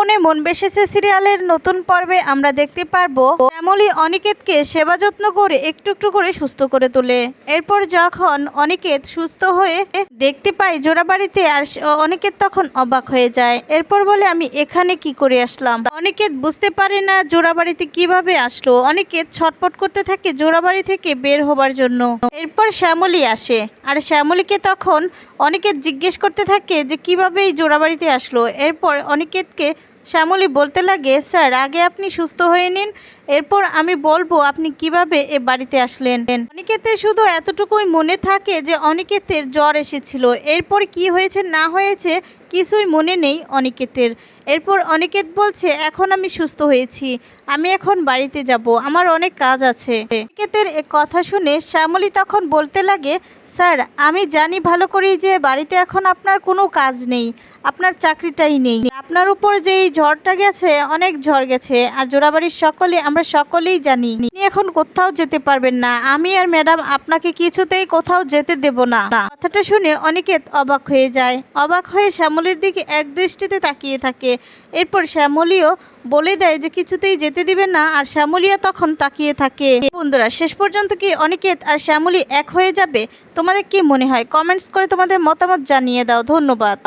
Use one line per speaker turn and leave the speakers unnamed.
আপনে মন বেসেছে সিরিয়ালের নতুন পর্বে, আমরা দেখতে পারব শ্যামলী অনিকেতকে সেবা যত্ন করে একটু একটু করে সুস্থ করে তোলে। এরপর যখন অনিকেত সুস্থ হয়ে দেখতে পাই জোড়াবাড়িতে আর অনিকেত তখন অবাক হয়ে যায়। এরপর বলে, আমি এখানে কি করে আসলাম? অনিকেত বুঝতে পারে না জোড়াবাড়িতে কীভাবে আসলো। অনিকেত ছটপট করতে থাকে জোড়াবাড়ি থেকে বের হবার জন্য। এরপর শ্যামলী আসে। আর শ্যামলীকে তখন অনিকেত জিজ্ঞেস করতে থাকে যে, কীভাবে এই জোড়াবাড়িতে আসলো? এরপর অনিকেতকে শ্যামলী বলতে লাগে, স্যার, আগে আপনি সুস্থ হয়ে নিন, এরপর আমি বলব আপনি কীভাবে এ বাড়িতে আসলেন। অনিকেতের শুধু এতটুকুই মনে থাকে যে অনিকেতের জ্বর এসেছিল। এরপর কি হয়েছে, না হয়েছে, কিছুই মনে নেই অনিকেতের। এরপর অনিকেত বলছে, এখন আমি সুস্থ হয়েছি, আমি এখন বাড়িতে যাব, আমার অনেক কাজ আছে। অনিকেতের এ কথা শুনে শ্যামলী তখন বলতে লাগে, স্যার, আমি জানি ভালো করেই যে বাড়িতে এখন আপনার কোনো কাজ নেই, আপনার চাকরিটাই নেই। আপনার উপর যে এই ঝড়টা গেছে, অনেক ঝড় গেছে, আর জোড়াবাড়ির সকলে, আমরা সকলেই জানি। এখন কোথাও যেতে পারবেন না। আমি আর ম্যাডাম আপনাকে কিছুতেই কোথাও যেতে দেব না। কথাটা শুনে অনেকে অবাক হয়ে যায়। অবাক হয়ে শ্যামলীর দিকে এক দৃষ্টিতে তাকিয়ে থাকে। এরপর শ্যামলীও বলে দেয় যে কিছুতেই যেতে দিবে না, আর শ্যামলিয়া তখন তাকিয়ে থাকে। বন্ধুরা, শেষ পর্যন্ত কি অনিকেত আর শ্যামলী এক হয়ে যাবে? তোমাদের কি মনে হয়? কমেন্টস করে তোমাদের মতামত জানিয়ে দাও। ধন্যবাদ।